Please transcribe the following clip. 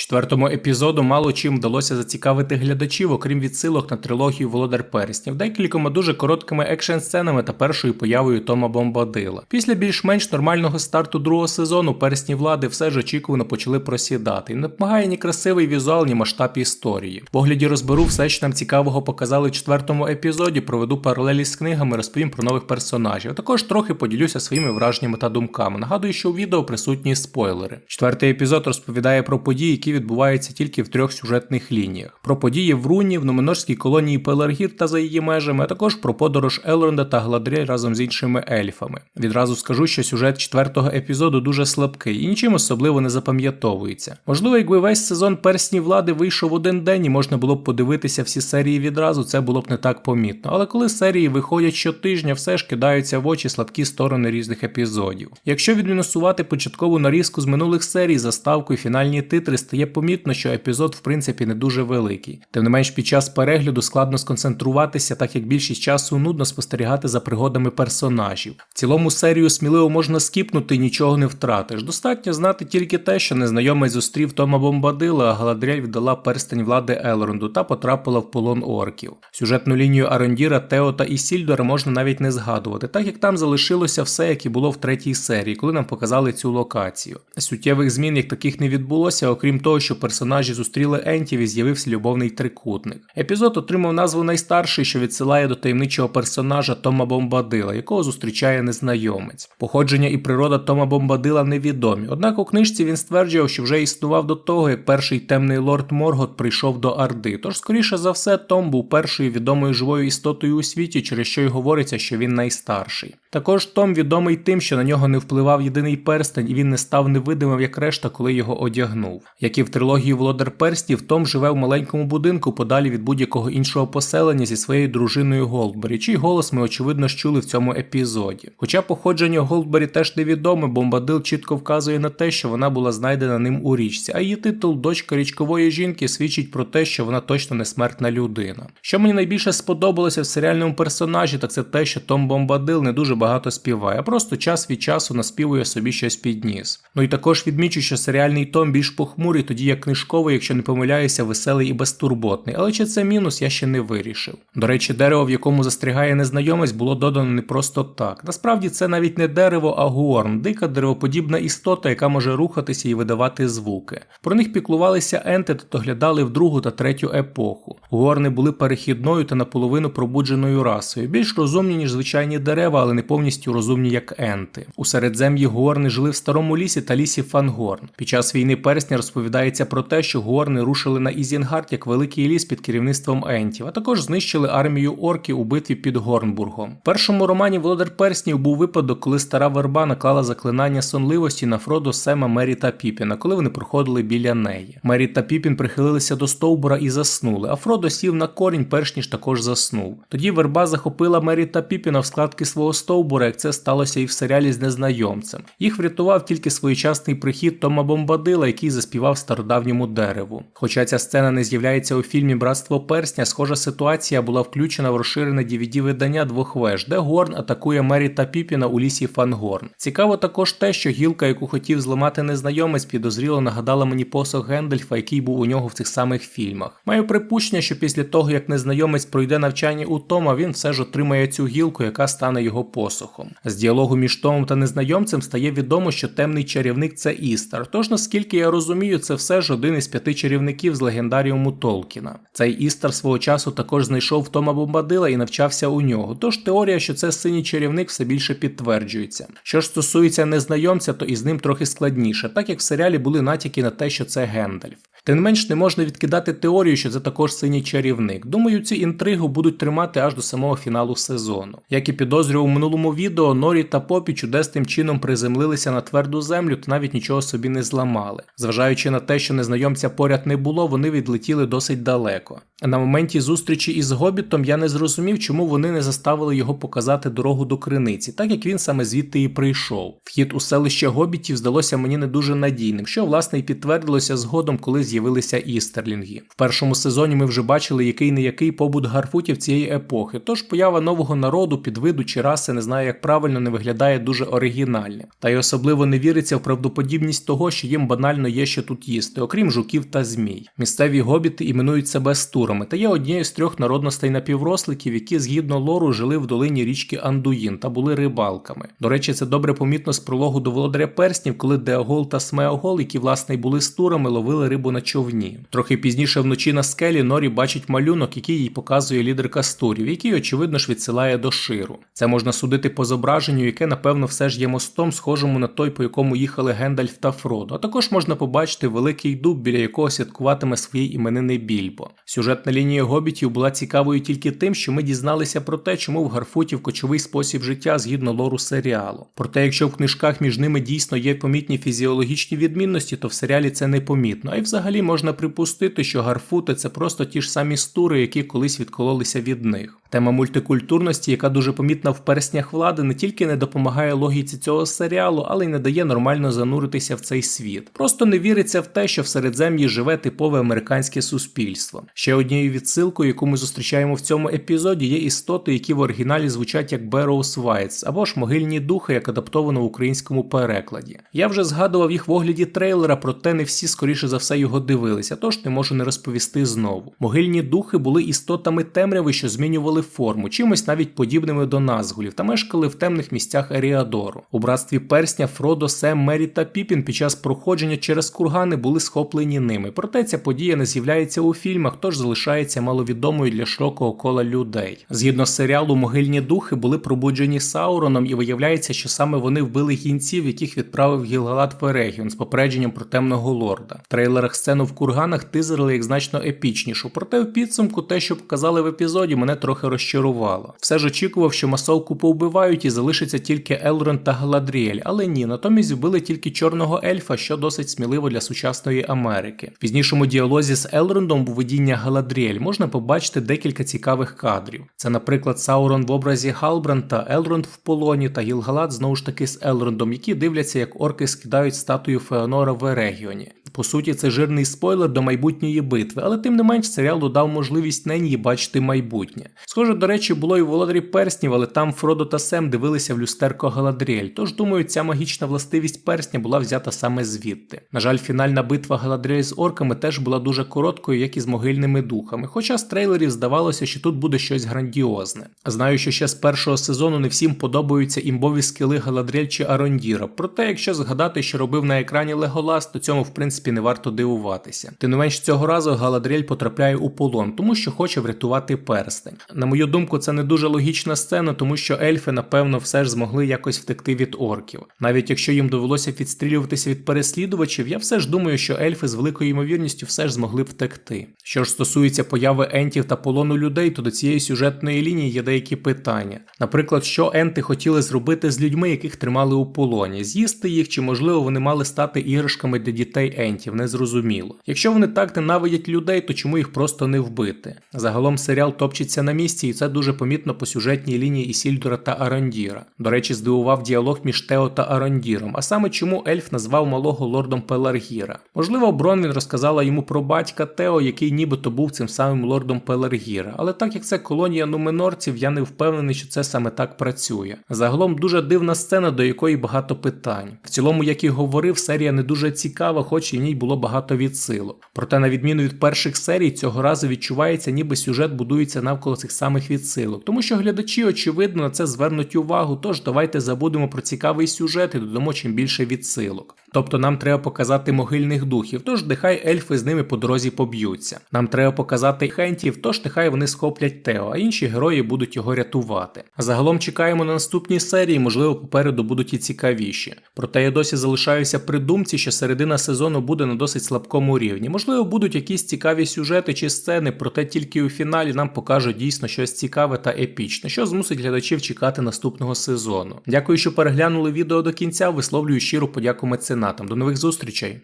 Четвертому епізоду мало чим вдалося зацікавити глядачів, окрім відсилок на трилогію Володар Перснів, декількома дуже короткими екшн-сценами та першою появою Тома Бомбадила. Після більш-менш нормального старту другого сезону персні влади все ж очікувано почали просідати. І не допомагає ні красивий візуал, ні масштаб історії. В огляді розберу все, що нам цікавого показали в четвертому епізоді. Проведу паралелі з книгами, розповім про нових персонажів. а Також трохи поділюся своїми враженнями та думками. Нагадую, що у відео присутні спойлери. Четвертий епізод розповідає про події, які відбуваються тільки в трьох сюжетних лініях: про події в Руні, в Номенорській колонії Пеларгір та за її межами, а також про подорож Елронда та Гладріль разом з іншими ельфами. Відразу скажу, що сюжет четвертого епізоду дуже слабкий і нічим особливо не запам'ятовується. Можливо, якби весь сезон персні влади вийшов один день і можна було б подивитися всі серії відразу, це було б не так помітно. Але коли серії виходять щотижня, все ж кидаються в очі слабкі сторони різних епізодів. Якщо відмінусувати початкову нарізку з минулих серій, заставку і фінальні титри, стає помітно, що епізод в принципі не дуже великий. Тим не менш, під час перегляду складно сконцентруватися, так як більшість часу нудно спостерігати за пригодами персонажів. В цілому серію сміливо можна скіпнути і нічого не втратиш. Достатньо знати тільки те, що незнайомець зустрів Тома Бомбадила, а Галадріель віддала перстень влади Елронду та потрапила в полон орків. Сюжетну лінію Арандіра, Тео та Ісільдора можна навіть не згадувати, так як там залишилося все, як і було в третій серії, коли нам показали цю локацію. Суттєвих змін як таких не відбулося, окрім того, що персонажі зустріли Ентів і з'явився любовний трикутник. Епізод отримав назву найстарший, що відсилає до таємничого персонажа Тома Бомбадила, якого зустрічає незнайомець. Походження і природа Тома Бомбадила невідомі. Однак у книжці він стверджував, що вже існував до того, як перший темний лорд Моргот прийшов до Орди. Тож, скоріше за все, Том був першою відомою живою істотою у світі, через що й говориться, що він найстарший. Також Том відомий тим, що на нього не впливав єдиний перстень, і він не став невидимим, як решта, коли його одягнув. Як і в трилогії Володар Перстів, Том живе в маленькому будинку подалі від будь-якого іншого поселення зі своєю дружиною Голдбері, чий голос ми очевидно чули в цьому епізоді. Хоча походження Голдбері теж невідоме, бомбадил чітко вказує на те, що вона була знайдена ним у річці, а її титул дочка річкової жінки свідчить про те, що вона точно не смертна людина. Що мені найбільше сподобалося в серіальному персонажі, так це те, що Том Бомбадил не дуже багато співає, а просто час від часу наспівує собі щось під ніс. Ну і також відмічу, що серіальний Том більш похмурий, тоді як книжковий, якщо не помиляюся, веселий і безтурботний. Але чи це мінус, я ще не вирішив. До речі, дерево, в якому застрягає незнайомець, було додано не просто так. Насправді це навіть не дерево, а гуорн, дика деревоподібна істота, яка може рухатися і видавати звуки. Про них піклувалися енти та доглядали в другу та третю епоху. Гуорни були перехідною та наполовину пробудженою расою, більш розумні, ніж звичайні дерева, але не повністю розумні, як енти. У середзем'ї гуорни жили в старому лісі та лісі Фангорн. Під час війни персня розповідається про те, що гуорни рушили на Ізінгард як великий ліс під керівництвом ентів, а також знищили армію орків у битві під Горнбургом. В першому романі Володар Перснів був випадок, коли стара верба наклала заклинання сонливості на Фродо, Сема, Мері та Піпіна, коли вони проходили біля неї. Мері та Піпін прихилилися до стовбура і заснули, а Фродо сів на корінь, перш ніж також заснув. Тоді верба захопила Мері та Піпіна в складки свого стовбура, як це сталося і в серіалі з незнайомцем. Їх врятував тільки своєчасний прихід Тома Бомбадила, який заспівав стародавньому дереву. Хоча ця сцена не з'являється у фільмі Братство персня, схожа ситуація була включена в розширене dvd видання двох веж, де Горн атакує Мері та Піпіна у лісі Фангорн. Цікаво також те, що гілка, яку хотів зламати незнайомець, підозріло нагадала мені посох Гендельфа, який був у нього в цих самих фільмах. Маю припущення, що після того, як незнайомець пройде навчання у Тома, він все ж отримає цю гілку, яка стане його посохом. З діалогу між Томом та незнайомцем стає відомо, що темний чарівник це Істар. Тож, наскільки я розумію, це все ж один із п'яти чарівників з легендаріуму Толкіна. Цей Істар свого часу також знайшов Тома Бомбадила і навчався у нього. Тож теорія, що це синій чарівник, все більше підтверджується. Що ж стосується незнайомця, то із ним трохи складніше, так як в серіалі були натяки на те, що це Гендальф. Тим менш не можна відкидати теорію, що це також синій чарівник. Думаю, цю інтригу будуть тримати аж до самого фіналу сезону. Як і підозрював у минулому відео, Норі та Попі чудесним чином приземлилися на тверду землю та навіть нічого собі не зламали. Зважаючи на те, що незнайомця поряд не було, вони відлетіли досить далеко. На моменті зустрічі із Гобітом я не зрозумів, чому вони не заставили його показати дорогу до криниці, так як він саме звідти і прийшов. Вхід у селище Гобітів здалося мені не дуже надійним, що власне і підтвердилося згодом, коли з'явилися істерлінги. В першому сезоні ми вже бачили, який не який побут гарфутів цієї епохи. Тож поява нового народу, підвиду чи раси, не знаю, як правильно, не виглядає дуже оригінальним. Та й особливо не віриться в правдоподібність того, що їм банально є що тут їсти, окрім жуків та змій. Місцеві гобіти іменують себе стурами та є однією з трьох народностей напівросликів, які згідно лору жили в долині річки Андуїн та були рибалками. До речі, це добре помітно з прологу до володаря перснів, коли Деогол та Смеогол, які власне були стурами, ловили рибу на човні. Трохи пізніше вночі на скелі Норі бачить малюнок, який їй показує лідерка стурів, який очевидно ж відсилає до ширу. Це можна судити по зображенню, яке напевно все ж є мостом, схожому на той, по якому їхали Гендальф та Фродо. А також можна побачити великий дуб, біля якого святкуватиме свої іменини Більбо. Сюжетна лінія гобітів була цікавою тільки тим, що ми дізналися про те, чому в Гарфутів кочовий спосіб життя згідно лору серіалу. Проте, якщо в книжках між ними дійсно є помітні фізіологічні відмінності, то в серіалі це не помітно. А й взагалі можна припустити, що гарфути це просто ті ж самі стури, які колись відкололися від них. Тема мультикультурності, яка дуже помітна в перснях влади, не тільки не допомагає логіці цього серіалу, але й не дає нормально зануритися в цей світ. Просто не віриться в те, що в середзем'ї живе типове американське суспільство. Ще однією відсилкою, яку ми зустрічаємо в цьому епізоді, є істоти, які в оригіналі звучать як Бероус Вайтс або ж могильні духи, як адаптовано в українському перекладі. Я вже згадував їх в огляді трейлера, проте не всі, скоріше за все, його дивилися, тож не можу не розповісти знову. Могильні духи були істотами темряви, що змінювали форму, чимось навіть подібними до назгулів, та мешкали в темних місцях Еріадору. У братстві персня Фродо, Сем, Мері та Піпін під час проходження через кургани були схоплені ними. Проте ця подія не з'являється у фільмах, тож залишається маловідомою для широкого кола людей. Згідно з серіалу, могильні духи були пробуджені Сауроном, і виявляється, що саме вони вбили гінців, яких відправив Гілгалат Ферегіон з попередженням про темного лорда. В трейлерах сцену в курганах тизерили як значно епічнішу. Проте в підсумку те, що показали в епізоді, мене трохи розчарувало. Все ж очікував, що масовку повбивають і залишиться тільки Елрон та Галадріель, але ні, натомість вбили тільки чорного ельфа, що досить сміливо для сучасної Америки. В пізнішому діалозі з Елрондом у видіння Галадріель можна побачити декілька цікавих кадрів. Це, наприклад, Саурон в образі Халбранта, Елронд в полоні та Гілгалат знову ж таки з Елрондом, які дивляться, як орки скидають статую Феонора в Ерегіоні. По суті, це жирний спойлер до майбутньої битви, але тим не менш серіал додав можливість Ненії бачити майбутнє. Схоже, до речі, було і в володарі перснів, але там Фродо та Сем дивилися в люстерко Галадріель, тож думаю, ця магічна властивість персня була взята саме звідти. На жаль, фінальна битва Галадріель з орками теж була дуже короткою, як і з могильними духами, хоча з трейлерів здавалося, що тут буде щось грандіозне. Знаю, що ще з першого сезону не всім подобаються імбові скіли Галадріель чи Арондіра, проте, якщо згадати, що робив на екрані Леголас, то цьому в принципі принципі не варто дивуватися. Тим не менш цього разу Галадріель потрапляє у полон, тому що хоче врятувати перстень. На мою думку, це не дуже логічна сцена, тому що ельфи, напевно, все ж змогли якось втекти від орків. Навіть якщо їм довелося відстрілюватися від переслідувачів, я все ж думаю, що ельфи з великою ймовірністю все ж змогли втекти. Що ж стосується появи ентів та полону людей, то до цієї сюжетної лінії є деякі питання. Наприклад, що енти хотіли зробити з людьми, яких тримали у полоні, з'їсти їх, чи можливо вони мали стати іграшками для дітей ентів агентів, незрозуміло. Якщо вони так ненавидять людей, то чому їх просто не вбити? Загалом серіал топчеться на місці, і це дуже помітно по сюжетній лінії Ісільдора та Арандіра. До речі, здивував діалог між Тео та Арандіром, а саме чому ельф назвав малого лордом Пеларгіра. Можливо, Бронвін розказала йому про батька Тео, який нібито був цим самим лордом Пеларгіра. Але так як це колонія нуменорців, я не впевнений, що це саме так працює. Загалом дуже дивна сцена, до якої багато питань. В цілому, як і говорив, серія не дуже цікава, хоч і ній було багато відсилок. Проте, на відміну від перших серій, цього разу відчувається, ніби сюжет будується навколо цих самих відсилок, тому що глядачі, очевидно, на це звернуть увагу. Тож давайте забудемо про цікавий сюжет і додамо чим більше відсилок. Тобто нам треба показати могильних духів, тож нехай ельфи з ними по дорозі поб'ються. Нам треба показати хентів, тож нехай вони схоплять Тео, а інші герої будуть його рятувати. Загалом чекаємо на наступні серії, можливо, попереду будуть і цікавіші. Проте я досі залишаюся при думці, що середина сезону буде на досить слабкому рівні. Можливо, будуть якісь цікаві сюжети чи сцени, проте тільки у фіналі нам покажуть дійсно щось цікаве та епічне, що змусить глядачів чекати наступного сезону. Дякую, що переглянули відео до кінця. Висловлюю щиру подяку меценатам. До нових зустрічей!